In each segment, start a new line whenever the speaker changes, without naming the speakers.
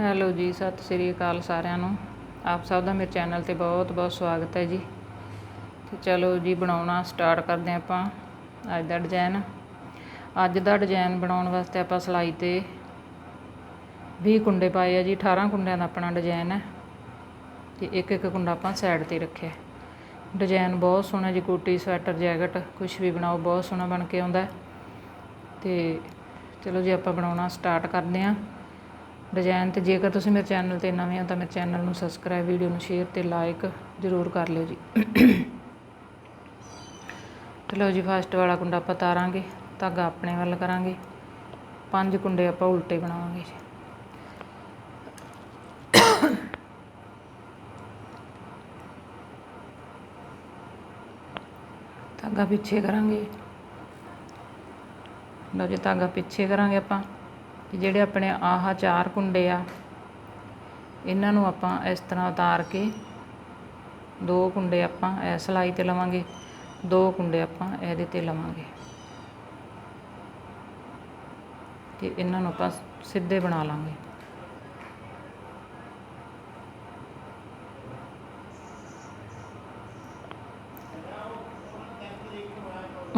Hello ਜੀ, ਸਤਿ ਸ੍ਰੀ ਅਕਾਲ ਸਾਰਿਆਂ ਨੂੰ। ਆਪ ਸਭ ਦਾ ਮੇਰੇ ਚੈਨਲ ਤੇ ਬਹੁਤ ਬਹੁਤ ਸਵਾਗਤ ਹੈ ਜੀ। ਤੇ ਚਲੋ ਜੀ, ਬਣਾਉਣਾ ਸਟਾਰਟ ਕਰਦੇ ਹਾਂ ਆਪਾਂ ਅੱਜ ਦਾ ਡਿਜ਼ਾਈਨ ਅੱਜ ਦਾ ਡਿਜ਼ਾਈਨ ਬਣਾਉਣ ਵਾਸਤੇ ਆਪਾਂ ਸਲਾਈ ਤੇ 20 ਕੁੰਡੇ ਪਾਏ ਆ ਜੀ 18 ਕੁੰਡਿਆਂ ਦਾ ਆਪਣਾ ਡਿਜ਼ਾਈਨ ਹੈ। ਤੇ ਇੱਕ ਇੱਕ ਕੁੰਡਾ ਆਪਾਂ ਸਾਈਡ ਤੇ ਰੱਖਿਆ। ਡਿਜ਼ਾਈਨ ਬਹੁਤ ਸੋਹਣਾ ਜੀ, ਕੋਟੀ, ਸਵੈਟਰ, ਜੈਕਟ ਕੁਝ ਵੀ ਬਣਾਓ, ਬਹੁਤ ਸੋਹਣਾ ਬਣ ਕੇ ਆਉਂਦਾ ਹੈ। ਤੇ ਚਲੋ ਜੀ, ਆਪਾਂ ਬਣਾਉਣਾ ਸਟਾਰਟ ਕਰਦੇ ਹਾਂ। ਡਿਜ਼ਾਈਨ ਤੇ ਜੇਕਰ ਤੁਸੀਂ ਮੇਰੇ ਚੈਨਲ ਤੇ ਨਵੇਂ ਹੋ ਤਾਂ ਮੇਰੇ ਚੈਨਲ ਨੂੰ ਸਬਸਕ੍ਰਾਈਬ ਵੀਡੀਓ ਨੂੰ ਸ਼ੇਅਰ ਤੇ ਲਾਈਕ ਜ਼ਰੂਰ ਕਰ ਲਿਓ ਜੀ। ਚਲੋ ਜੀ ਫਸਟ ਵਾਲਾ ਕੁੰਡਾ ਆਪਾਂ ਤਾਰਾਂਗੇ, ਧਾਗਾ ਆਪਣੇ ਵੱਲ ਕਰਾਂਗੇ। ਪੰਜ ਕੁੰਡੇ ਆਪਾਂ ਉਲਟੇ ਬਣਾਵਾਂਗੇ ਜੀ। ਧਾਗਾ ਪਿੱਛੇ ਕਰਾਂਗੇ। ਲਓ ਜੀ, ਧਾਗਾ ਪਿੱਛੇ ਕਰਾਂਗੇ ਆਪਾਂ। ਕਿ ਜਿਹੜੇ ਆਪਣੇ ਆਹ ਚਾਰ ਕੁੰਡੇ ਆ, ਇਹਨਾਂ ਨੂੰ ਆਪਾਂ ਇਸ ਤਰ੍ਹਾਂ ਉਤਾਰ ਕੇ ਦੋ ਕੁੰਡੇ ਆਪਾਂ ਇਹ ਸਲਾਈ ਤੇ ਲਵਾਂਗੇ, ਦੋ ਕੁੰਡੇ ਆਪਾਂ ਇਹਦੇ ਤੇ ਲਵਾਂਗੇ। ਤੇ ਇਹਨਾਂ ਨੂੰ ਆਪਾਂ ਸਿੱਧੇ ਬਣਾ ਲਾਂਗੇ।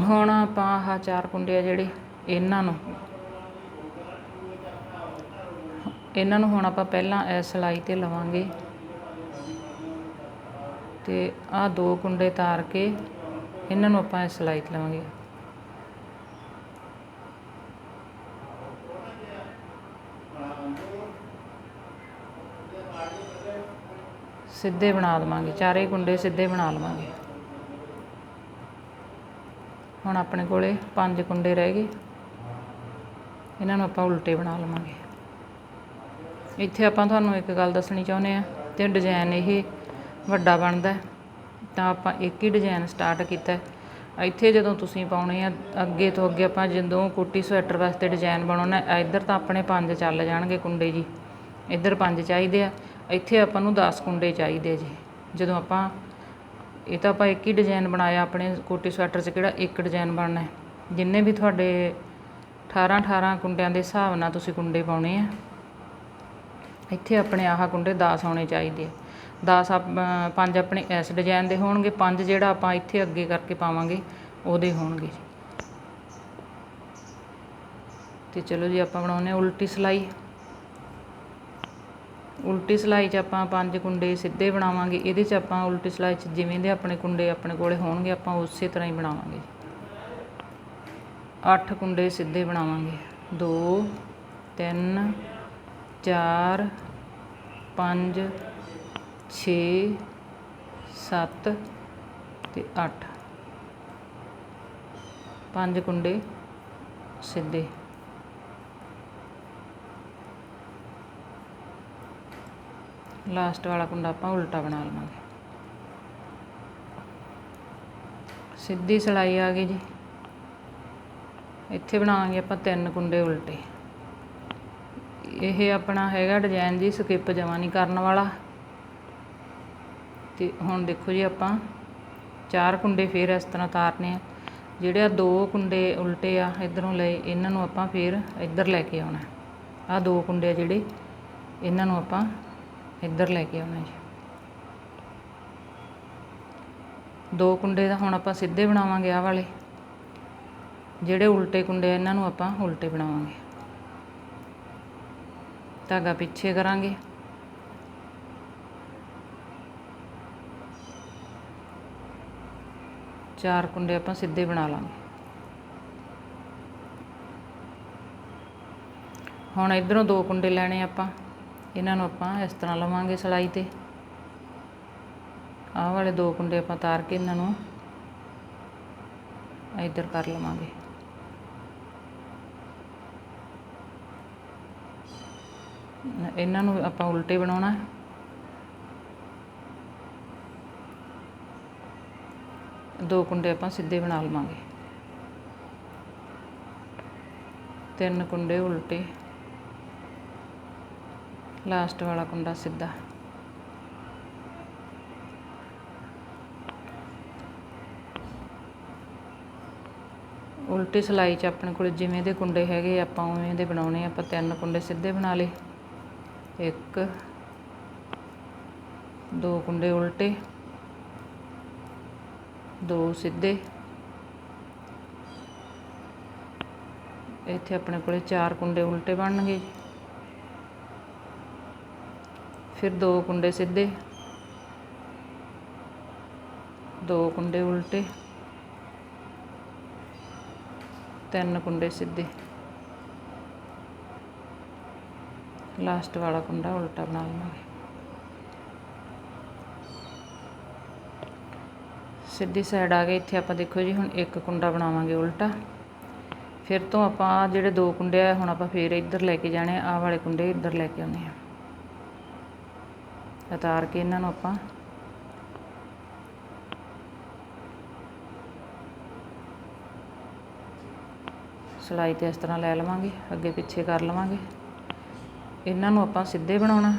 ਹੁਣ ਆਪਾਂ ਆਹ ਚਾਰ ਕੁੰਡੇ ਆ ਜਿਹੜੇ, ਇਹਨਾਂ ਨੂੰ ਇਹਨਾਂ ਨੂੰ ਹੁਣ ਆਪਾਂ ਪਹਿਲਾਂ ਇਸ ਸਲਾਈ ਤੇ ਲਵਾਂਗੇ। ਤੇ ਆਹ ਦੋ ਕੁੰਡੇ ਤਾਰ ਕੇ ਇਹਨਾਂ ਨੂੰ ਆਪਾਂ ਇਸ ਸਲਾਈ ਤੇ ਲਵਾਂਗੇ। ਸਿੱਧੇ ਬਣਾ ਲਵਾਂਗੇ, ਚਾਰੇ ਕੁੰਡੇ ਸਿੱਧੇ ਬਣਾ ਲਵਾਂਗੇ। ਹੁਣ ਆਪਣੇ ਕੋਲੇ ਪੰਜ ਕੁੰਡੇ ਰਹਿ ਗਏ। ਇਹਨਾਂ ਨੂੰ ਆਪਾਂ ਉਲਟੇ ਬਣਾ ਲਵਾਂਗੇ। ਇੱਥੇ ਆਪਾਂ ਤੁਹਾਨੂੰ ਇੱਕ ਗੱਲ ਦੱਸਣੀ ਚਾਹੁੰਦੇ ਆ ਤੇ ਡਿਜ਼ਾਈਨ ਇਹ ਵੱਡਾ ਬਣਦਾ ਤਾਂ ਆਪਾਂ ਇੱਕ ਹੀ ਡਿਜ਼ਾਈਨ ਸਟਾਰਟ ਕੀਤਾ ਇੱਥੇ ਜਦੋਂ ਤੁਸੀਂ ਪਾਉਣੇ ਆ, ਅੱਗੇ ਤੋਂ ਅੱਗੇ ਆਪਾਂ ਜਦੋਂ ਕੋਟੀ ਸਵੈਟਰ ਵਾਸਤੇ ਡਿਜ਼ਾਈਨ ਬਣਾਉਣਾ ਇੱਧਰ ਤਾਂ ਆਪਣੇ ਪੰਜ ਚੱਲ ਜਾਣਗੇ ਕੁੰਡੇ ਜੀ। ਇੱਧਰ ਪੰਜ ਚਾਹੀਦੇ ਆ, ਇੱਥੇ ਆਪਾਂ ਨੂੰ 10 ਕੁੰਡੇ ਚਾਹੀਦੇ ਜੀ। ਜਦੋਂ ਆਪਾਂ, ਇਹ ਤਾਂ ਆਪਾਂ ਇੱਕ ਹੀ ਡਿਜ਼ਾਈਨ ਬਣਾਇਆ ਆਪਣੇ ਕੋਟੀ ਸਵੈਟਰ 'ਚ ਕਿਹੜਾ ਇੱਕ ਡਿਜ਼ਾਈਨ ਬਣਨਾ ਹੈ। ਜਿੰਨੇ ਵੀ ਤੁਹਾਡੇ 18 18 ਕੁੰਡਿਆਂ ਦੇ ਹਿਸਾਬ ਨਾਲ ਤੁਸੀਂ ਕੁੰਡੇ ਪਾਉਣੇ ਆ। ਇੱਥੇ ਆਪਣੇ ਆਹ ਕੁੰਡੇ 10 ਆਉਣੇ ਚਾਹੀਦੇ ਆ। 10 ਪੰਜ ਆਪਣੇ ਇਸ ਡਿਜ਼ਾਈਨ ਦੇ ਹੋਣਗੇ, ਪੰਜ ਜਿਹੜਾ ਆਪਾਂ ਇੱਥੇ ਅੱਗੇ ਕਰਕੇ ਪਾਵਾਂਗੇ, ਉਹਦੇ ਹੋਣਗੇ ਜੀ। ਤੇ ਚਲੋ ਜੀ, ਆਪਾਂ ਬਣਾਉਨੇ ਉਲਟੀ ਸਲਾਈ। ਉਲਟੀ ਸਲਾਈ 'ਚ ਆਪਾਂ ਪੰਜ ਕੁੰਡੇ ਸਿੱਧੇ ਬਣਾਵਾਂਗੇ, ਇਹਦੇ 'ਚ ਆਪਾਂ ਉਲਟੀ ਸਲਾਈ 'ਚ ਜਿਵੇਂ ਦੇ ਆਪਣੇ ਕੁੰਡੇ ਆਪਣੇ ਕੋਲੇ ਹੋਣਗੇ, ਆਪਾਂ ਉਸੇ ਤਰ੍ਹਾਂ ਹੀ ਬਣਾਵਾਂਗੇ ਅੱਠ ਕੁੰਡੇ ਸਿੱਧੇ ਬਣਾਵਾਂਗੇ। 2 3 ਚਾਰ, ਪੰਜ, ਛੇ, ਸੱਤ ਅਤੇ ਅੱਠ। ਪੰਜ ਕੁੰਡੇ ਸਿੱਧੇ। ਲਾਸਟ ਵਾਲਾ ਕੁੰਡਾ ਆਪਾਂ ਉਲਟਾ ਬਣਾ ਲਵਾਂਗੇ। ਸਿੱਧੀ ਸਲਾਈ ਆ ਗਈ ਜੀ। ਇੱਥੇ ਬਣਾਵਾਂਗੇ ਆਪਾਂ ਤਿੰਨ ਕੁੰਡੇ ਉਲਟੇ। ਇਹ ਆਪਣਾ ਹੈਗਾ ਡਿਜ਼ਾਈਨ ਜੀ ਸਕਿਪ ਜਮਾ ਨਹੀਂ ਕਰਨ ਵਾਲਾ। ਤੇ ਹੁਣ ਦੇਖੋ ਜੀ ਆਪਾਂ, ਚਾਰ ਕੁੰਡੇ ਫੇਰ ਇਸ ਤਰ੍ਹਾਂ ਤਾਰਨੇ ਆ। ਜਿਹੜੇ ਆ ਦੋ ਕੁੰਡੇ ਉਲਟੇ ਆ, ਇਧਰੋਂ ਲਏ, ਇਹਨਾਂ ਨੂੰ ਆਪਾਂ ਫੇਰ ਇੱਧਰ ਲੈ ਕੇ ਆਉਣਾ। ਆ ਦੋ ਕੁੰਡੇ ਆ ਜਿਹੜੇ, ਇਹਨਾਂ ਨੂੰ ਆਪਾਂ ਇੱਧਰ ਲੈ ਕੇ ਆਉਣਾ ਜੀ। ਦੋ ਕੁੰਡੇ ਦਾ ਹੁਣ ਆਪਾਂ ਸਿੱਧੇ ਬਣਾਵਾਂਗੇ ਆਹ ਵਾਲੇ। ਜਿਹੜੇ ਉਲਟੇ ਕੁੰਡੇ ਆ, ਇਹਨਾਂ ਨੂੰ ਆਪਾਂ ਉਲਟੇ ਬਣਾਵਾਂਗੇ। ਧਾਗਾ ਪਿੱਛੇ ਕਰਾਂਗੇ। ਚਾਰ ਕੁੰਡੇ ਆਪਾਂ ਸਿੱਧੇ ਬਣਾ ਲਾਂਗੇ। ਹੁਣ ਇਧਰੋਂ ਦੋ ਕੁੰਡੇ ਲੈਣੇ ਆਪਾਂ। ਇਹਨਾਂ ਨੂੰ ਆਪਾਂ ਇਸ ਤਰ੍ਹਾਂ ਲਵਾਂਗੇ ਸਲਾਈ ਤੇ। ਆਹ ਵਾਲੇ ਦੋ ਕੁੰਡੇ ਆਪਾਂ ਤਾਰ ਕੇ ਇਹਨਾਂ ਨੂੰ ਇੱਧਰ ਕਰ ਲਵਾਂਗੇ। ਇਹਨਾਂ ਨੂੰ ਆਪਾਂ ਉਲਟੇ ਬਣਾਉਣਾ ਦੋ ਕੁੰਡੇ ਆਪਾਂ ਸਿੱਧੇ ਬਣਾ ਲਵਾਂਗੇ। ਤਿੰਨ ਕੁੰਡੇ ਉਲਟੇ। ਲਾਸਟ ਵਾਲਾ ਕੁੰਡਾ ਸਿੱਧਾ। ਉਲਟੀ ਸਿਲਾਈ 'ਚ ਆਪਣੇ ਕੋਲ ਜਿਵੇਂ ਦੇ ਕੁੰਡੇ ਹੈਗੇ ਆਪਾਂ ਉਵੇਂ ਦੇ ਬਣਾਉਣੇ ਆਪਾਂ ਤਿੰਨ ਕੁੰਡੇ ਸਿੱਧੇ ਬਣਾ ਲਏ। ਇੱਕ, ਦੋ ਕੁੰਡੇ ਉਲਟੇ, ਦੋ ਸਿੱਧੇ। ਇੱਥੇ ਆਪਣੇ ਕੋਲੇ ਚਾਰ ਕੁੰਡੇ ਉਲਟੇ ਬਣਨਗੇ। ਜੀ ਫਿਰ ਦੋ ਕੁੰਡੇ ਸਿੱਧੇ, ਦੋ ਕੁੰਡੇ ਉਲਟੇ, ਤਿੰਨ ਕੁੰਡੇ ਸਿੱਧੇ। ਲਾਸਟ ਵਾਲਾ ਕੁੰਡਾ ਉਲਟਾ ਬਣਾ ਲਵਾਂਗੇ ਸਿੱਧੀ ਸਾਈਡ ਆ ਗਈ ਇੱਥੇ ਆਪਾਂ ਦੇਖੋ ਜੀ, ਹੁਣ ਇੱਕ ਕੁੰਡਾ ਬਣਾਵਾਂਗੇ ਉਲਟਾ। ਫਿਰ ਤੋਂ ਆਪਾਂ ਆਹ ਜਿਹੜੇ ਦੋ ਕੁੰਡੇ ਆ, ਹੁਣ ਆਪਾਂ ਫੇਰ ਇੱਧਰ ਲੈ ਕੇ ਜਾਣੇ ਆ, ਆਹ ਵਾਲੇ ਕੁੰਡੇ ਇੱਧਰ ਲੈ ਕੇ ਆਉਣੇ ਆ। ਉਤਾਰ ਕੇ ਇਹਨਾਂ ਨੂੰ ਆਪਾਂ ਸਲਾਈ ਤੇ ਇਸ ਤਰ੍ਹਾਂ ਲੈ ਲਵਾਂਗੇ, ਅੱਗੇ ਪਿੱਛੇ ਕਰ ਲਵਾਂਗੇ। ਇਹਨਾਂ ਨੂੰ ਆਪਾਂ ਸਿੱਧੇ ਬਣਾਉਣਾ।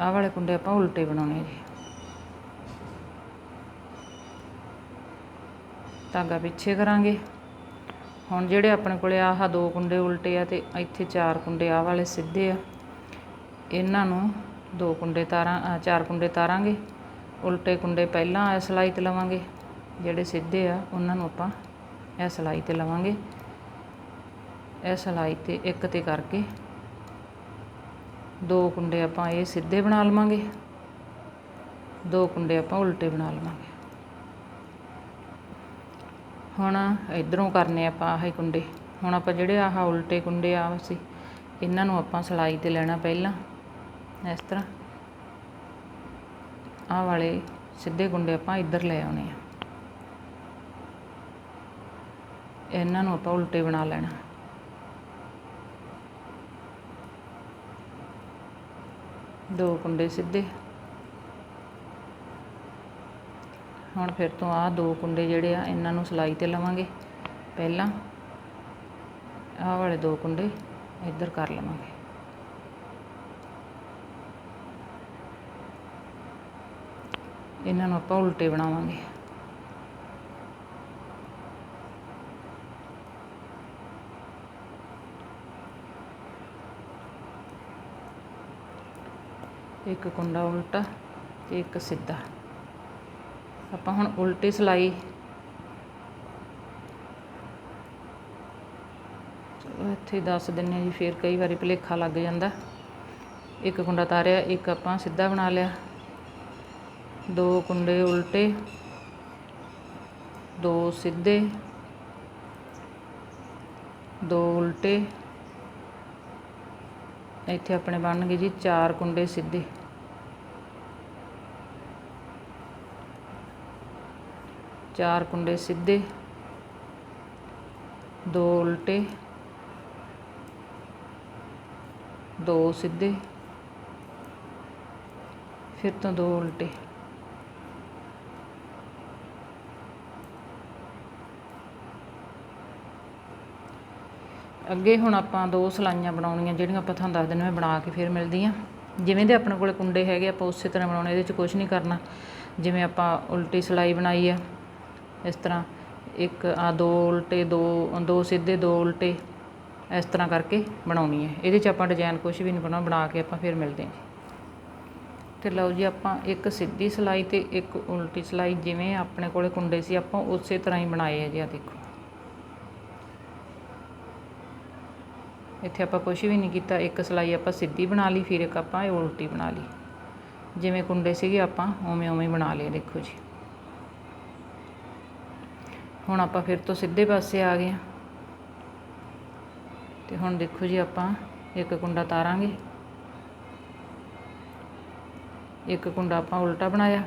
ਆਹ ਵਾਲੇ ਕੁੰਡੇ ਆਪਾਂ ਉਲਟੇ ਬਣਾਉਣੇ ਜੀ। ਧਾਗਾ ਪਿੱਛੇ ਕਰਾਂਗੇ। ਹੁਣ ਜਿਹੜੇ ਆਪਣੇ ਕੋਲੇ ਆਹ ਦੋ ਕੁੰਡੇ ਉਲਟੇ ਆ ਤੇ ਇੱਥੇ ਚਾਰ ਕੁੰਡੇ ਆਹ ਵਾਲੇ ਸਿੱਧੇ ਆ। ਇਹਨਾਂ ਨੂੰ ਦੋ ਕੁੰਡੇ ਤਾਰਾਂ ਚਾਰ ਕੁੰਡੇ ਤਾਰਾਂਗੇ। ਉਲਟੇ ਕੁੰਡੇ ਪਹਿਲਾਂ ਇਸ ਸਲਾਈ ਤੇ ਲਵਾਂਗੇ। ਜਿਹੜੇ ਸਿੱਧੇ ਆ, ਉਹਨਾਂ ਨੂੰ ਆਪਾਂ ਇਹ ਸਲਾਈ ਤੇ ਲਵਾਂਗੇ। ਇਹ ਸਲਾਈ ਤੇ ਇੱਕ ਤੇ ਕਰਕੇ ਦੋ ਕੁੰਡੇ ਆਪਾਂ ਇਹ ਸਿੱਧੇ ਬਣਾ ਲਵਾਂਗੇ, ਦੋ ਕੁੰਡੇ ਆਪਾਂ ਉਲਟੇ ਬਣਾ ਲਵਾਂਗੇ। ਹੁਣ ਇਧਰੋਂ ਕਰਨੇ ਆਪਾਂ ਆਹੇ ਕੁੰਡੇ, ਹੁਣ ਆਪਾਂ ਜਿਹੜੇ ਆਹ ਉਲਟੇ ਕੁੰਡੇ ਆ ਸੀ ਇਹਨਾਂ ਨੂੰ ਆਪਾਂ ਸਲਾਈ ਤੇ ਲੈਣਾ ਪਹਿਲਾਂ, ਇਸ ਤਰ੍ਹਾਂ। ਆਹ ਵਾਲੇ ਸਿੱਧੇ ਕੁੰਡੇ ਆਪਾਂ ਇੱਧਰ ਲੈ ਆਉਣੇ ਆ। ਇਹਨਾਂ ਨੂੰ ਆਪਾਂ ਉਲਟੇ ਬਣਾ ਲੈਣਾ। ਦੋ ਕੁੰਡੇ ਸਿੱਧੇ। ਹੁਣ ਫਿਰ ਤੋਂ ਆਹ ਦੋ ਕੁੰਡੇ ਜਿਹੜੇ ਆ, ਇਹਨਾਂ ਨੂੰ ਸਲਾਈ ਤੇ ਲਵਾਂਗੇ। ਪਹਿਲਾਂ ਆਹ ਵਾਲੇ ਦੋ ਕੁੰਡੇ ਇੱਧਰ ਕਰ ਲਵਾਂਗੇ। ਇਹਨਾਂ ਨੂੰ ਆਪਾਂ ਉਲਟੇ ਬਣਾਵਾਂਗੇ। ਇੱਕ ਕੁੰਡਾ ਉਲਟਾ ਤੇ ਇੱਕ ਸਿੱਧਾ। ਆਪਾਂ ਹੁਣ ਉਲਟੀ ਸਲਾਈ। ਇੱਥੇ ਦੱਸ ਦਿੰਨੇ ਆ ਜੀ, ਫੇਰ ਕਈ ਵਾਰੀ ਭੁਲੇਖਾ ਲੱਗ ਜਾਂਦਾ। ਇੱਕ ਕੁੰਡਾ ਤਾਰਿਆ, ਇੱਕ ਆਪਾਂ ਸਿੱਧਾ ਬਣਾ ਲਿਆ। ਦੋ ਕੁੰਡੇ ਉਲਟੇ, ਦੋ ਸਿੱਧੇ, ਦੋ ਉਲਟੇ। ਇੱਥੇ ਆਪਣੇ ਬਣਨਗੇ ਜੀ ਚਾਰ ਕੁੰਡੇ ਸਿੱਧੇ। ਚਾਰ ਕੁੰਡੇ ਸਿੱਧੇ। ਦੋ ਉਲਟੇ। ਦੋ ਸਿੱਧੇ। ਫਿਰ ਤੋਂ ਦੋ ਉਲਟੇ। ਅੱਗੇ ਹੁਣ ਆਪਾਂ ਦੋ ਸਲਾਈਆਂ ਬਣਾਉਣੀਆਂ, ਜਿਹੜੀਆਂ ਆਪਾਂ ਤੁਹਾਨੂੰ ਦੱਸ ਦਿੰਦੇ ਮੈਂ ਬਣਾ ਕੇ ਫਿਰ ਮਿਲਦੀ ਆ ਜਿਵੇਂ ਦੇ ਆਪਣੇ ਕੋਲੇ ਕੁੰਡੇ ਹੈਗੇ, ਆਪਾਂ ਉਸੇ ਤਰ੍ਹਾਂ ਬਣਾਉਣੇ, ਇਹਦੇ 'ਚ ਕੁਝ ਨਹੀਂ ਕਰਨਾ। ਜਿਵੇਂ ਆਪਾਂ ਉਲਟੀ ਸਲਾਈ ਬਣਾਈ ਆ, ਇਸ ਤਰ੍ਹਾਂ ਇੱਕ ਆ ਦੋ ਉਲਟੇ, ਦੋ ਦੋ ਸਿੱਧੇ, ਦੋ ਉਲਟੇ, ਇਸ ਤਰ੍ਹਾਂ ਕਰਕੇ ਬਣਾਉਣੀ ਹੈ। ਇਹਦੇ 'ਚ ਆਪਾਂ ਡਿਜ਼ਾਈਨ ਕੁਝ ਵੀ ਨਹੀਂ ਬਣਾਉਣਾ, ਬਣਾ ਕੇ ਆਪਾਂ ਫਿਰ ਮਿਲਦੇ ਹਾਂ। ਤੇ ਲਓ ਜੀ, ਆਪਾਂ ਇੱਕ ਸਿੱਧੀ ਸਲਾਈ ਤੇ ਇੱਕ ਉਲਟੀ ਸਲਾਈ, ਜਿਵੇਂ ਆਪਣੇ ਕੋਲੇ ਕੁੰਡੇ ਸੀ, ਆਪਾਂ ਉਸੇ ਤਰ੍ਹਾਂ ਹੀ ਬਣਾਏ ਆ ਜੀ ਆ ਦੇਖੋ। ਇੱਥੇ ਆਪਾਂ ਕੁਝ ਵੀ ਨਹੀਂ ਕੀਤਾ। ਇੱਕ ਸਲਾਈ ਆਪਾਂ ਸਿੱਧੀ ਬਣਾ ਲਈ, ਫਿਰ ਇੱਕ ਆਪਾਂ ਇਹ ਉਲਟੀ ਬਣਾ ਲਈ। ਜਿਵੇਂ ਕੁੰਡੇ ਸੀਗੇ ਆਪਾਂ, ਉਵੇਂ ਉਵੇਂ ਬਣਾ ਲਏ ਦੇਖੋ ਜੀ। ਹੁਣ ਆਪਾਂ ਫਿਰ ਤੋਂ ਸਿੱਧੇ ਪਾਸੇ ਆ ਗਏ ਹਾਂ। ਤੇ ਹੁਣ ਦੇਖੋ ਜੀ ਆਪਾਂ ਇੱਕ ਕੁੰਡਾ ਤਾਰਾਂਗੇ। ਇੱਕ ਕੁੰਡਾ ਆਪਾਂ ਉਲਟਾ ਬਣਾਇਆ।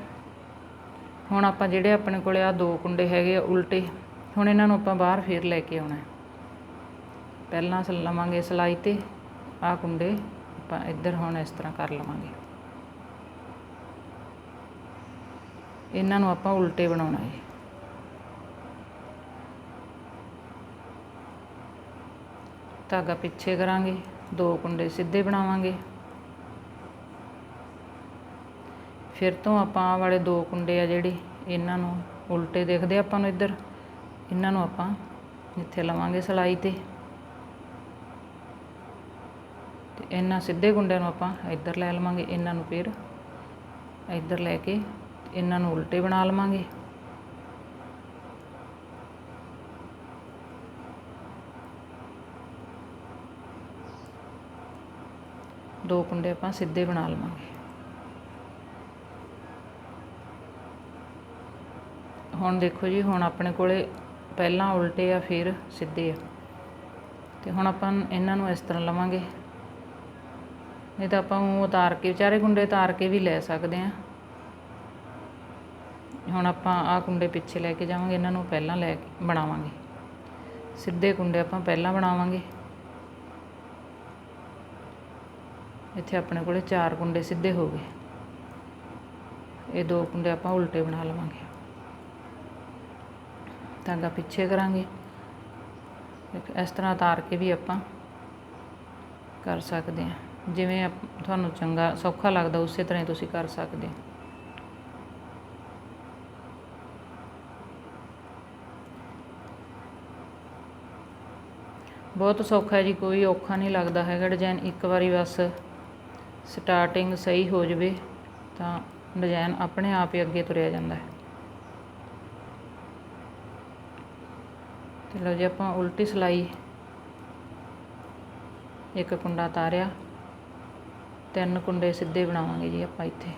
ਹੁਣ ਆਪਾਂ ਜਿਹੜੇ ਆਪਣੇ ਕੋਲੇ ਆ ਦੋ ਕੁੰਡੇ ਹੈਗੇ ਆ ਉਲਟੇ, ਹੁਣ ਇਹਨਾਂ ਨੂੰ ਆਪਾਂ ਬਾਹਰ ਫੇਰ ਲੈ ਕੇ ਆਉਣਾ ਹੈ। ਪਹਿਲਾਂ ਸ ਲਵਾਂਗੇ ਸਲਾਈ ਤੇ, ਆਹ ਕੁੰਡੇ, ਆਪਾਂ ਇੱਧਰ ਹੁਣ ਇਸ ਤਰ੍ਹਾਂ ਕਰ ਲਵਾਂਗੇ। ਇਹਨਾਂ ਨੂੰ ਆਪਾਂ ਉਲਟੇ ਬਣਾਉਣਾ ਹੈ। ਧਾਗਾ ਪਿੱਛੇ ਕਰਾਂਗੇ, ਦੋ ਕੁੰਡੇ ਸਿੱਧੇ ਬਣਾਵਾਂਗੇ। ਫਿਰ ਤੋਂ ਆਪਾਂ ਆਹ ਵਾਲੇ ਦੋ ਕੁੰਡੇ ਆ ਜਿਹੜੇ, ਇਹਨਾਂ ਨੂੰ ਉਲਟੇ ਦੇਖਦੇ ਆਪਾਂ ਨੂੰ ਇੱਧਰ। ਇਹਨਾਂ ਨੂੰ ਆਪਾਂ ਇੱਥੇ ਲਵਾਂਗੇ ਸਲਾਈ ਤੇ ਤੇ ਇਹਨਾਂ ਸਿੱਧੇ ਗੁੰਡਿਆਂ ਨੂੰ ਆਪਾਂ ਇੱਧਰ ਲੈ ਲਵਾਂਗੇ, ਇਹਨਾਂ ਨੂੰ ਫਿਰ ਇੱਧਰ ਲੈ ਕੇ ਇਹਨਾਂ ਨੂੰ ਉਲਟੇ ਬਣਾ ਲਵਾਂਗੇ। ਦੋ ਕੁੰਡੇ ਆਪਾਂ ਸਿੱਧੇ ਬਣਾ ਲਵਾਂਗੇ। ਹੁਣ ਦੇਖੋ ਜੀ, ਹੁਣ ਆਪਣੇ ਕੋਲੇ ਪਹਿਲਾਂ ਉਲਟੇ ਆ, ਫਿਰ ਸਿੱਧੇ ਆ। ਤੇ ਹੁਣ ਆਪਾਂ ਇਹਨਾਂ ਨੂੰ ਇਸ ਤਰ੍ਹਾਂ ਲਵਾਂਗੇ। ਨਹੀਂ ਤਾਂ ਆਪਾਂ ਉਹ ਉਤਾਰ ਕੇ, ਵਿਚਾਰੇ ਕੁੰਡੇ ਉਤਾਰ ਕੇ ਵੀ ਲੈ ਸਕਦੇ ਆ ਹੁਣ ਆਪਾਂ ਆਹ ਕੁੰਡੇ ਪਿੱਛੇ ਲੈ ਕੇ ਜਾਵਾਂਗੇ, ਇਹਨਾਂ ਨੂੰ ਪਹਿਲਾਂ ਲੈ ਕੇ ਬਣਾਵਾਂਗੇ। ਸਿੱਧੇ ਕੁੰਡੇ ਆਪਾਂ ਪਹਿਲਾਂ ਬਣਾਵਾਂਗੇ। ਇੱਥੇ ਆਪਣੇ ਕੋਲੇ ਚਾਰ ਕੁੰਡੇ ਸਿੱਧੇ ਹੋ ਗਏ। ਇਹ ਦੋ ਕੁੰਡੇ ਆਪਾਂ ਉਲਟੇ ਬਣਾ ਲਵਾਂਗੇ। ਧਾਗਾ ਪਿੱਛੇ ਕਰਾਂਗੇ। ਇਸ ਤਰ੍ਹਾਂ ਉਤਾਰ ਕੇ ਵੀ ਆਪਾਂ ਕਰ ਸਕਦੇ ਹਾਂ। ਜਿਵੇਂ ਆਪ- ਤੁਹਾਨੂੰ ਚੰਗਾ, ਸੌਖਾ ਲੱਗਦਾ, ਉਸੇ ਤਰ੍ਹਾਂ ਹੀ ਤੁਸੀਂ ਕਰ ਸਕਦੇ ਹੋ। ਬਹੁਤ ਸੌਖਾ ਹੈ ਜੀ, ਕੋਈ ਔਖਾ ਨਹੀਂ ਲੱਗਦਾ ਹੈਗਾ ਡਿਜ਼ਾਈਨ ਇੱਕ ਵਾਰੀ ਬਸ ਸਟਾਰਟਿੰਗ ਸਹੀ ਹੋ ਜਵੇ, ਤਾਂ ਡਿਜ਼ਾਈਨ ਆਪਣੇ ਆਪ ਹੀ ਅੱਗੇ ਤੁਰਿਆ ਜਾਂਦਾ ਹੈ। ਤੇ ਲਓ ਜੀ, ਆਪਾਂ ਉਲਟੀ ਸਲਾਈ ਇੱਕ ਕੁੰਡਾ ਤਾਰਿਆ। ਤਿੰਨ ਕੁੰਡੇ ਸਿੱਧੇ ਬਣਾਵਾਂਗੇ ਜੀ ਆਪਾਂ ਇੱਥੇ।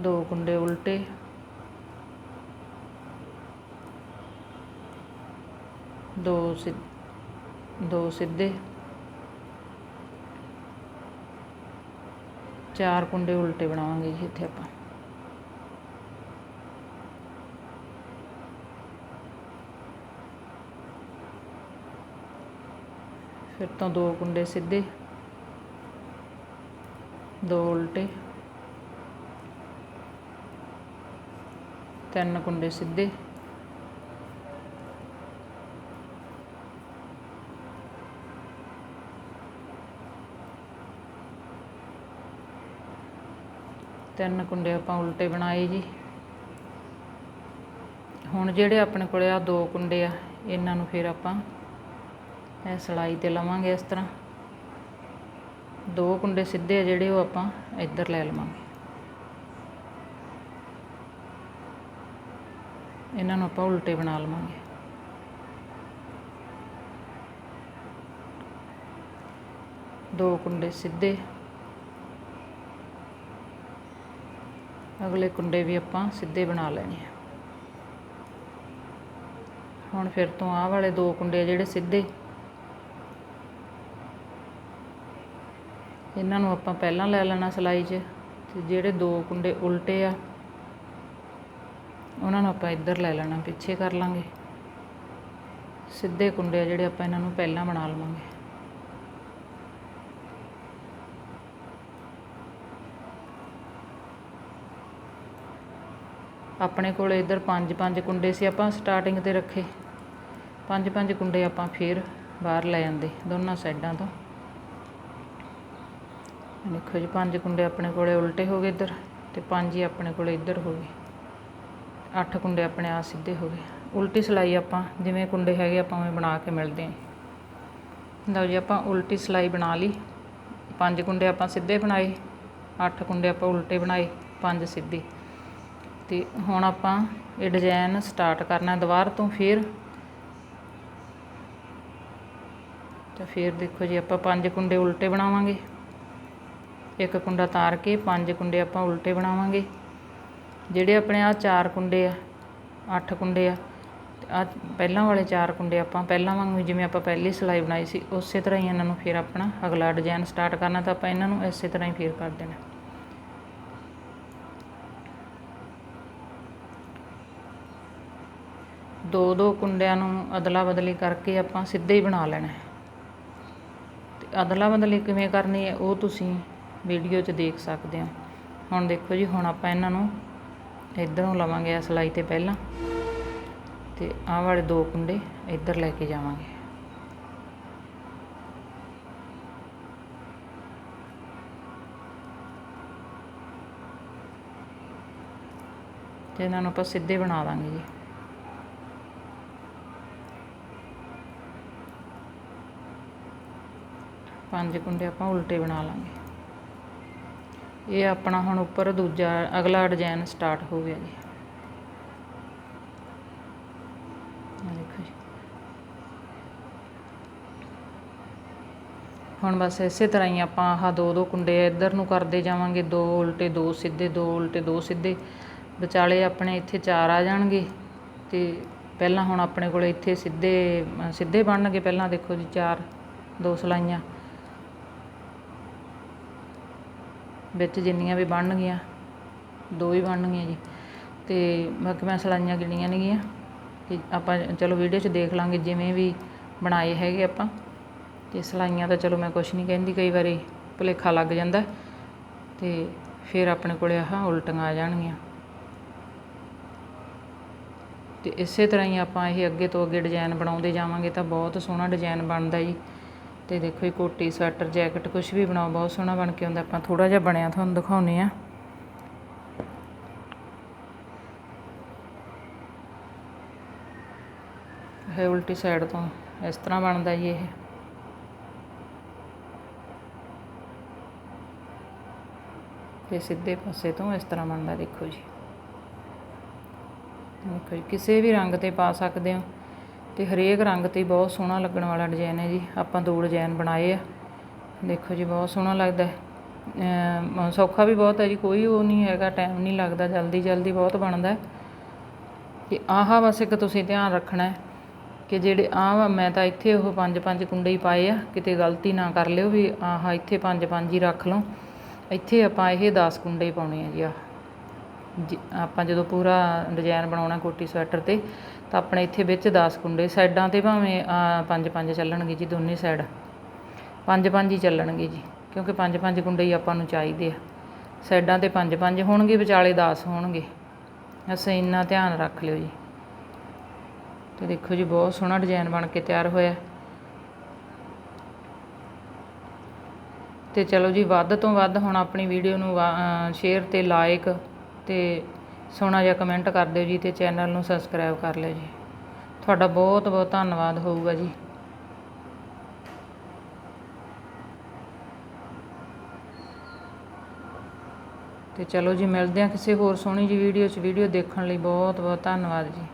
ਦੋ ਕੁੰਡੇ ਉਲਟੇ। ਦੋ ਸਿ, ਦੋ ਸਿੱਧੇ। ਚਾਰ ਕੁੰਡੇ ਉਲਟੇ ਬਣਾਵਾਂਗੇ ਜੀ ਇੱਥੇ ਆਪਾਂ। ਫਿਰ ਤੋਂ ਦੋ ਕੁੰਡੇ ਸਿੱਧੇ, ਦੋ ਉਲਟੇ, ਤਿੰਨ ਕੁੰਡੇ ਸਿੱਧੇ, ਤਿੰਨ ਕੁੰਡੇ ਆਪਾਂ ਉਲਟੇ ਬਣਾਏ ਜੀ। ਹੁਣ ਜਿਹੜੇ ਆਪਣੇ ਕੋਲੇ ਆ ਦੋ ਕੁੰਡੇ ਆ, ਇਹਨਾਂ ਨੂੰ ਫਿਰ ਆਪਾਂ ਇਹ ਸਲਾਈ ਤੇ ਲਵਾਂਗੇ ਇਸ ਤਰ੍ਹਾਂ। ਦੋ ਕੁੰਡੇ ਸਿੱਧੇ ਆ ਜਿਹੜੇ ਉਹ ਆਪਾਂ ਇੱਧਰ ਲੈ ਲਵਾਂਗੇ। ਇਹਨਾਂ ਨੂੰ ਆਪਾਂ ਉਲਟੇ ਬਣਾ ਲਵਾਂਗੇ। ਦੋ ਕੁੰਡੇ ਸਿੱਧੇ। ਅਗਲੇ ਕੁੰਡੇ ਵੀ ਆਪਾਂ ਸਿੱਧੇ ਬਣਾ ਲੈਣੇ ਆ। ਹੁਣ ਫਿਰ ਤੋਂ ਆਹ ਵਾਲੇ ਦੋ ਕੁੰਡੇ ਆ ਜਿਹੜੇ ਸਿੱਧੇ। ਇਹਨਾਂ ਨੂੰ ਆਪਾਂ ਪਹਿਲਾਂ ਲੈ ਲੈਣਾ ਸਲਾਈ 'ਚ ਤੇ ਜਿਹੜੇ ਦੋ ਕੁੰਡੇ ਉਲਟੇ ਆ, ਉਹਨਾਂ ਨੂੰ ਆਪਾਂ ਇੱਧਰ ਲੈ ਲੈਣਾ, ਪਿੱਛੇ ਕਰ ਲਾਂਗੇ। ਸਿੱਧੇ ਕੁੰਡੇ ਆ ਜਿਹੜੇ ਆਪਾਂ ਇਹਨਾਂ ਨੂੰ ਪਹਿਲਾਂ ਬਣਾ ਲਵਾਂਗੇ। ਆਪਣੇ ਕੋਲ ਇੱਧਰ ਪੰਜ ਪੰਜ ਕੁੰਡੇ ਸੀ ਆਪਾਂ ਸਟਾਰਟਿੰਗ ਤੇ ਰੱਖੇ। ਪੰਜ ਪੰਜ ਕੁੰਡੇ ਆਪਾਂ ਫੇਰ ਬਾਹਰ ਲੈ ਜਾਂਦੇ ਦੋਨਾਂ ਸਾਈਡਾਂ ਤੋਂ। ਦੇਖੋ ਜੀ, ਪੰਜ ਕੁੰਡੇ ਆਪਣੇ ਕੋਲੇ ਉਲਟੇ ਹੋ ਗਏ ਇੱਧਰ ਤੇ ਪੰਜ ਹੀ ਆਪਣੇ ਕੋਲੇ ਇੱਧਰ ਹੋ ਗਏ। ਅੱਠ ਕੁੰਡੇ ਆਪਣੇ ਆ ਸਿੱਧੇ ਹੋ ਗਏ। ਉਲਟੀ ਸਲਾਈ ਆਪਾਂ ਜਿਵੇਂ ਕੁੰਡੇ ਹੈਗੇ ਆਪਾਂ ਉਵੇਂ ਬਣਾ ਕੇ ਮਿਲਦੇ ਹਾਂ। ਲਓ ਜੀ, ਆਪਾਂ ਉਲਟੀ ਸਲਾਈ ਬਣਾ ਲਈ। ਪੰਜ ਕੁੰਡੇ ਆਪਾਂ ਸਿੱਧੇ ਬਣਾਏ, ਅੱਠ ਕੁੰਡੇ ਆਪਾਂ ਉਲਟੇ ਬਣਾਏ, ਪੰਜ ਸਿੱਧੇ। ਤੇ ਹੁਣ ਆਪਾਂ ਇਹ ਡਿਜ਼ਾਈਨ ਸਟਾਰਟ ਕਰਨਾ ਦੁਬਾਰ ਤੋਂ ਫਿਰ। ਤਾਂ ਫਿਰ ਦੇਖੋ ਜੀ, ਆਪਾਂ ਪੰਜ ਕੁੰਡੇ ਉਲਟੇ ਬਣਾਵਾਂਗੇ। ਇੱਕ ਕੁੰਡਾ ਤਾਰ ਕੇ ਪੰਜ ਕੁੰਡੇ ਆਪਾਂ ਉਲਟੇ ਬਣਾਵਾਂਗੇ। ਜਿਹੜੇ ਆਪਣੇ ਆ ਚਾਰ ਕੁੰਡੇ ਆ, ਅੱਠ ਕੁੰਡੇ ਆ, ਤੇ ਆ ਪਹਿਲਾਂ ਵਾਲੇ ਚਾਰ ਕੁੰਡੇ ਆਪਾਂ ਪਹਿਲਾਂ ਵਾਂਗੂ ਜਿਵੇਂ ਆਪਾਂ ਪਹਿਲੀ ਸਿਲਾਈ ਬਣਾਈ ਸੀ, ਉਸੇ ਤਰ੍ਹਾਂ ਹੀ ਇਹਨਾਂ ਨੂੰ ਫਿਰ ਆਪਣਾ ਅਗਲਾ ਡਿਜ਼ਾਈਨ ਸਟਾਰਟ ਕਰਨਾ ਤਾਂ ਆਪਾਂ ਇਹਨਾਂ ਨੂੰ ਇਸੇ ਤਰ੍ਹਾਂ ਹੀ ਫਿਰ ਕਰ ਦੇਣਾ। ਦੋ ਦੋ ਕੁੰਡਿਆਂ ਨੂੰ ਅਦਲਾ ਬਦਲੀ ਕਰਕੇ ਆਪਾਂ ਸਿੱਧੇ ਹੀ ਬਣਾ ਲੈਣਾ ਹੈ। ਤੇ ਅਦਲਾ ਬਦਲੀ ਕਿਵੇਂ ਕਰਨੀ ਹੈ, ਉਹ ਤੁਸੀਂ ਵੀਡੀਓ 'ਚ ਦੇਖ ਸਕਦੇ ਹੋ। ਹੁਣ ਦੇਖੋ ਜੀ, ਹੁਣ ਆਪਾਂ ਇਹਨਾਂ ਨੂੰ ਇੱਧਰੋਂ ਲਵਾਂਗੇ ਆ ਸਲਾਈ ਤੇ ਪਹਿਲਾਂ। ਤੇ ਆਹ ਵਾਲੇ ਦੋ ਕੁੰਡੇ ਇੱਧਰ ਲੈ ਕੇ ਜਾਵਾਂਗੇ। ਤੇ ਇਹਨਾਂ ਨੂੰ ਆਪਾਂ ਸਿੱਧੇ ਬਣਾ ਦਾਂਗੇ ਜੀ। ਪੰਜ ਕੁੰਡੇ ਆਪਾਂ ਉਲਟੇ ਬਣਾ ਲਾਂਗੇ। ਇਹ ਆਪਣਾ ਹੁਣ ਉੱਪਰ ਦੂਜਾ, ਅਗਲਾ ਡਿਜ਼ਾਈਨ ਸਟਾਰਟ ਹੋ ਗਿਆ ਜੀ ਦੇਖੋ ਜੀ। ਹੁਣ ਬਸ ਇਸੇ ਤਰ੍ਹਾਂ ਹੀ ਆਪਾਂ ਆਹ ਦੋ ਦੋ ਕੁੰਡੇ ਇੱਧਰ ਨੂੰ ਕਰਦੇ ਜਾਵਾਂਗੇ, ਦੋ ਉਲਟੇ, ਦੋ ਸਿੱਧੇ, ਦੋ ਉਲਟੇ, ਦੋ ਸਿੱਧੇ। ਵਿਚਾਲੇ ਆਪਣੇ ਇੱਥੇ ਚਾਰ ਆ ਜਾਣਗੇ ਤੇ ਪਹਿਲਾਂ ਹੁਣ ਆਪਣੇ ਕੋਲ ਇੱਥੇ ਸਿੱਧੇ ਸਿੱਧੇ ਬਣਨਗੇ ਪਹਿਲਾਂ ਦੇਖੋ ਜੀ ਚਾਰ, ਦੋ ਸਲਾਈਆਂ। ਵਿੱਚ ਜਿੰਨੀਆਂ ਵੀ ਬਣਨਗੀਆਂ, ਦੋ ਹੀ ਬਣਨਗੀਆਂ ਜੀ। ਤੇ ਬਾਕੀ ਮੈਂ ਸਲਾਈਆਂ ਗਿਣੀਆਂ ਨੇਗੀਆਂ ਕਿ ਆਪਾਂ ਚਲੋ ਵੀਡੀਓ 'ਚ ਦੇਖ ਲਾਂਗੇ ਜਿਵੇਂ ਵੀ ਬਣਾਏ ਹੈਗੇ ਆਪਾਂ। ਤੇ ਸਲਾਈਆਂ ਤਾਂ ਚਲੋ ਮੈਂ ਕੁਛ ਨਹੀਂ ਕਹਿੰਦੀ, ਕਈ ਵਾਰੀ ਭੁਲੇਖਾ ਲੱਗ ਜਾਂਦਾ। ਤੇ ਫਿਰ ਆਪਣੇ ਕੋਲੇ ਆਹ ਉਲਟੀਆਂ ਆ ਜਾਣਗੀਆਂ। ਤੇ ਇਸੇ ਤਰ੍ਹਾਂ ਹੀ ਆਪਾਂ ਇਹ ਅੱਗੇ ਤੋਂ ਅੱਗੇ ਡਿਜ਼ਾਈਨ ਬਣਾਉਂਦੇ ਜਾਵਾਂਗੇ ਤਾਂ ਬਹੁਤ ਸੋਹਣਾ ਡਿਜ਼ਾਈਨ ਬਣਦਾ ਜੀ। ਤੇ ਦੇਖੋ ਇਹ ਕੋਟੀ, ਸਵੈਟਰ, ਜੈਕਟ ਕੁਝ ਵੀ ਬਣਾਓ, ਬਹੁਤ ਸੋਹਣਾ ਬਣ ਕੇ ਆਉਂਦਾ। ਆਪਾਂ ਥੋੜਾ ਜਿਹਾ ਬਣਿਆ, ਤੁਹਾਨੂੰ ਦਿਖਾਉਨੇ ਆ ਇਹ ਉਲਟੀ ਸਾਈਡ ਤੋਂ ਇਸ ਤਰ੍ਹਾਂ ਬਣਦਾ ਜੀ ਇਹ। ਤੇ ਸਿੱਧੇ ਪਾਸੇ ਤੋਂ ਇਸ ਤਰ੍ਹਾਂ ਬਣਦਾ, ਦੇਖੋ ਜੀ। ਦੇਖੋ ਜੀ, ਕਿਸੇ ਵੀ ਰੰਗ ਤੇ ਪਾ ਸਕਦੇ ਹੋ। ਤੇ ਹਰੇਕ ਰੰਗ ਤੇ ਬਹੁਤ ਸੋਹਣਾ ਲੱਗਣ ਵਾਲਾ ਡਿਜ਼ਾਈਨ ਹੈ ਜੀ। ਆਪਾਂ ਦੋ ਡਿਜ਼ਾਈਨ ਬਣਾਏ ਆ। ਦੇਖੋ ਜੀ, ਬਹੁਤ ਸੋਹਣਾ ਲੱਗਦਾ ਹੈ। ਸੌਖਾ ਵੀ ਬਹੁਤ ਹੈ ਜੀ, ਕੋਈ ਉਹ ਨਹੀਂ ਹੈਗਾ ਟਾਈਮ ਨਹੀਂ ਲੱਗਦਾ, ਜਲਦੀ ਜਲਦੀ ਬਹੁਤ ਬਣਦਾ ਹੈ। ਤੇ ਆਹ ਬਸ ਇੱਕ ਤੁਸੀਂ ਧਿਆਨ ਰੱਖਣਾ ਹੈ ਕਿ ਜਿਹੜੇ ਆਹ ਮੈਂ ਤਾਂ ਇੱਥੇ ਉਹ ਪੰਜ ਪੰਜ ਕੁੰਡੇ ਹੀ ਪਾਏ ਆ। ਕਿਤੇ ਗਲਤੀ ਨਾ ਕਰ ਲਿਓ ਵੀ ਆਹ ਇੱਥੇ ਪੰਜ ਪੰਜ ਹੀ ਰੱਖ ਲਓ। ਇੱਥੇ ਆਪਾਂ ਇਹ 10 ਕੁੰਡੇ ਪਾਉਣੇ ਆ ਜੀ ਆ ਆਪਾਂ ਜਦੋਂ ਪੂਰਾ ਡਿਜ਼ਾਈਨ ਬਣਾਉਣਾ ਕੋਟੀ ਸਵੈਟਰ ਤੇ, ਤਾਂ ਆਪਣੇ ਇੱਥੇ ਵਿੱਚ 10 ਕੁੰਡੇ, ਸਾਈਡਾਂ ਤੇ ਭਾਵੇਂ ਪੰਜ ਪੰਜ ਚੱਲਣਗੇ ਜੀ, ਦੋਨੇ ਸਾਈਡ। ਪੰਜ ਪੰਜ ਹੀ ਚੱਲਣਗੇ ਜੀ, ਕਿਉਂਕਿ ਪੰਜ ਪੰਜ ਕੁੰਡੇ ਹੀ ਆਪਾਂ ਨੂੰ ਚਾਹੀਦੇ ਆ। ਸਾਈਡਾਂ ਤੇ ਪੰਜ ਪੰਜ ਹੋਣਗੇ, ਵਿਚਾਲੇ 10 ਹੋਣਗੇ। ਅਸੀਂ ਇੰਨਾ ਧਿਆਨ ਰੱਖ ਲਿਓ ਜੀ। ਤੇ ਦੇਖੋ ਜੀ, ਬਹੁਤ ਸੋਹਣਾ ਡਿਜ਼ਾਈਨ ਬਣ ਕੇ ਤਿਆਰ ਹੋਇਆ। ਤੇ ਚਲੋ ਜੀ, ਵੱਧ ਤੋਂ ਵੱਧ ਹੁਣ ਆਪਣੀ ਵੀਡੀਓ ਨੂੰ ਸ਼ੇਅਰ ਤੇ ਲਾਈਕ ਤੇ ਸੋਹਣਾ ਜਿਹਾ ਕਮੈਂਟ ਕਰ ਦਿਓ ਜੀ ਅਤੇ ਚੈਨਲ ਨੂੰ ਸਬਸਕ੍ਰਾਈਬ ਕਰ ਲਿਓ ਜੀ। ਤੁਹਾਡਾ ਬਹੁਤ ਬਹੁਤ ਧੰਨਵਾਦ ਹੋਊਗਾ ਜੀ। ਤੇ ਚਲੋ ਜੀ, ਮਿਲਦੇ ਹਾਂ ਕਿਸੇ ਹੋਰ ਸੋਹਣੀ ਜੀ ਵੀਡੀਓ 'ਚ। ਵੀਡੀਓ ਦੇਖਣ ਲਈ ਬਹੁਤ ਬਹੁਤ ਧੰਨਵਾਦ ਜੀ।